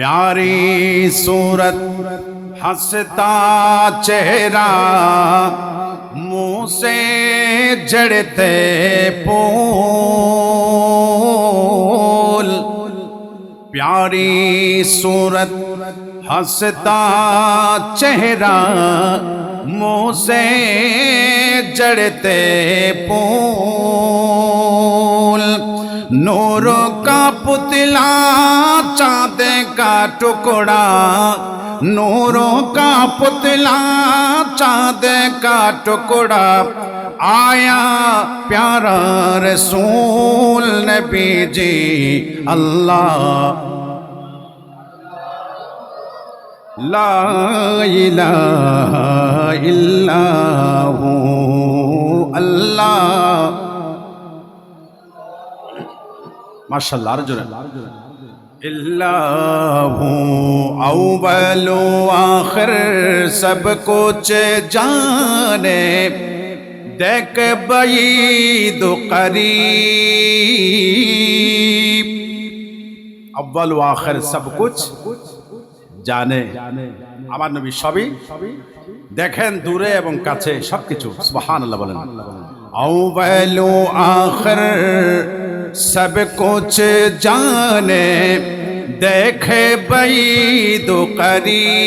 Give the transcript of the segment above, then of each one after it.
प्यारी सूरत, हंसता चेहरा, मुँह से जड़ते फूल। प्यारी सूरत, हंसता चेहरा, मुँह से जड़ते फूल। नूरों का पुतला चाँद का टुकड़ा नूरों का पुतला चांद का टुकड़ा आया प्यारा रसूल नबी जी अल्लाह ला इलाहा इल्लाहु اللہ ہوں اول و آخر سب کچھ جانے دیکھ بعید و قریب اول و آخر سب کچھ জানে আমার নবী সবই দেখেন দূরে এবং কাছে সবকিছু সুবহানাল্লাহ বলেন আউবালু আখির सब कुछ जाने, देखे बई दो करीब।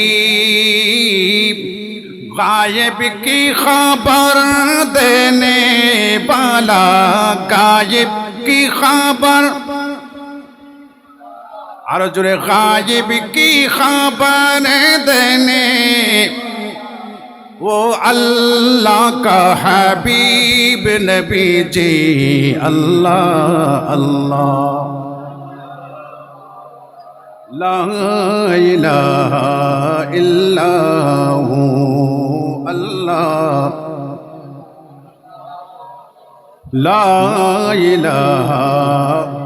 गायब की खबर देने वाला, गायब की खबर। और जुड़े गायब की खबर देने اللہ کا حبیب نبی جی اللہ اللہ لا الہ الا ہوں اللہ لا الہ